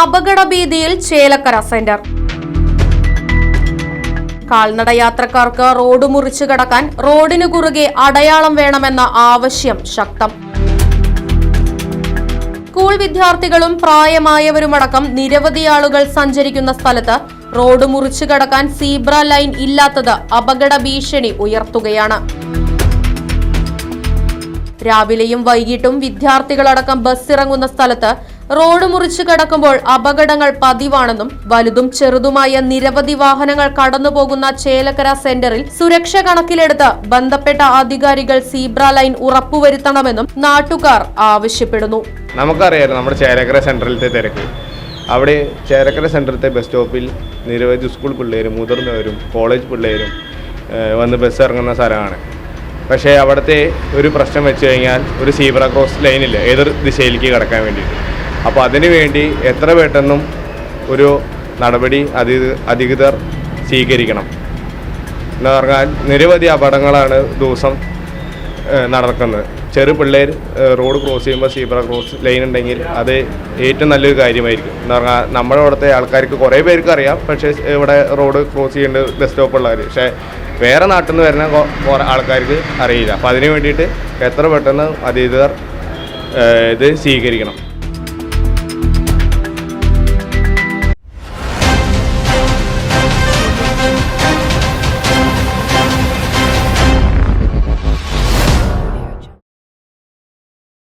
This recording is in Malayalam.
അപകടഭീതിയിൽ ചേലക്കര സെന്റർ. കാൽനട യാത്രക്കാർക്ക് റോഡ് മുറിച്ചു കടക്കാൻ റോഡിനു കുറുകെ അടയാളം വേണമെന്ന ആവശ്യം ശക്തം. സ്കൂൾ വിദ്യാർത്ഥികളും പ്രായമായവരുമടക്കം നിരവധി ആളുകൾ സഞ്ചരിക്കുന്ന സ്ഥലത്ത് റോഡ് മുറിച്ചു കടക്കാൻ സീബ്ര ലൈൻ ഇല്ലാത്തത് അപകട ഭീഷണി ഉയർത്തുകയാണ്. രാവിലെയും വൈകിട്ടും വിദ്യാർത്ഥികളടക്കം ബസ് ഇറങ്ങുന്ന സ്ഥലത്ത് റോഡ് മുറിച്ചു കടക്കുമ്പോൾ അപകടങ്ങൾ പതിവാണെന്നും വലുതും ചെറുതുമായ നിരവധി വാഹനങ്ങൾ കടന്നുപോകുന്ന ചേലക്കര സെന്ററിൽ സുരക്ഷ കണക്കിലെടുത്ത് ബന്ധപ്പെട്ട അധികാരികൾ സീബ്ര ലൈൻ ഉറപ്പുവരുത്തണമെന്നും നാട്ടുകാർ ആവശ്യപ്പെടുന്നു. നമുക്കറിയാം നമ്മുടെ ചേലക്കര സെന്ററിലത്തെ തിരക്ക്. അവിടെ ചേലക്കര സെന്ററിലത്തെ ബസ് സ്റ്റോപ്പിൽ നിരവധി സ്കൂൾ പിള്ളേരും മുതിർന്നവരും കോളേജ് പിള്ളേരും വന്ന് ബസ് ഇറങ്ങുന്ന സ്ഥലമാണ്. പക്ഷേ അവിടുത്തെ ഒരു പ്രശ്നം വെച്ച് കഴിഞ്ഞാൽ ഒരു സീബ്ര ക്രോസ് ലൈനില്ല ഏതൊരു ദിശയിലേക്ക് കടക്കാൻ വേണ്ടിയിട്ട്. അപ്പോൾ അതിനു വേണ്ടി എത്ര പെട്ടെന്നും ഒരു നടപടി അധി അധികൃതർ സ്വീകരിക്കണം. എന്ന് പറഞ്ഞാൽ നിരവധി അപകടങ്ങളാണ് ദിവസം നടക്കുന്നത്. ചെറു പിള്ളേർ റോഡ് ക്രോസ് ചെയ്യുമ്പോൾ സീബ്ര ക്രോസ് ലൈൻ ഉണ്ടെങ്കിൽ അത് ഏറ്റവും നല്ലൊരു കാര്യമായിരിക്കും. എന്ന് പറഞ്ഞാൽ നമ്മുടെ അവിടുത്തെ ആൾക്കാർക്ക് കുറേ പേർക്ക് അറിയാം. പക്ഷേ ഇവിടെ റോഡ് ക്രോസ് ചെയ്യേണ്ട ബസ് സ്റ്റോപ്പ് ഉള്ളവർ പക്ഷേ വേറെ നാട്ടിൽ നിന്ന് വരുന്ന കുറേ ആൾക്കാർക്ക് അറിയില്ല. അപ്പോൾ അതിന് വേണ്ടിയിട്ട് എത്ര പെട്ടെന്ന് അധികൃതർ ഇത് സ്വീകരിക്കണം.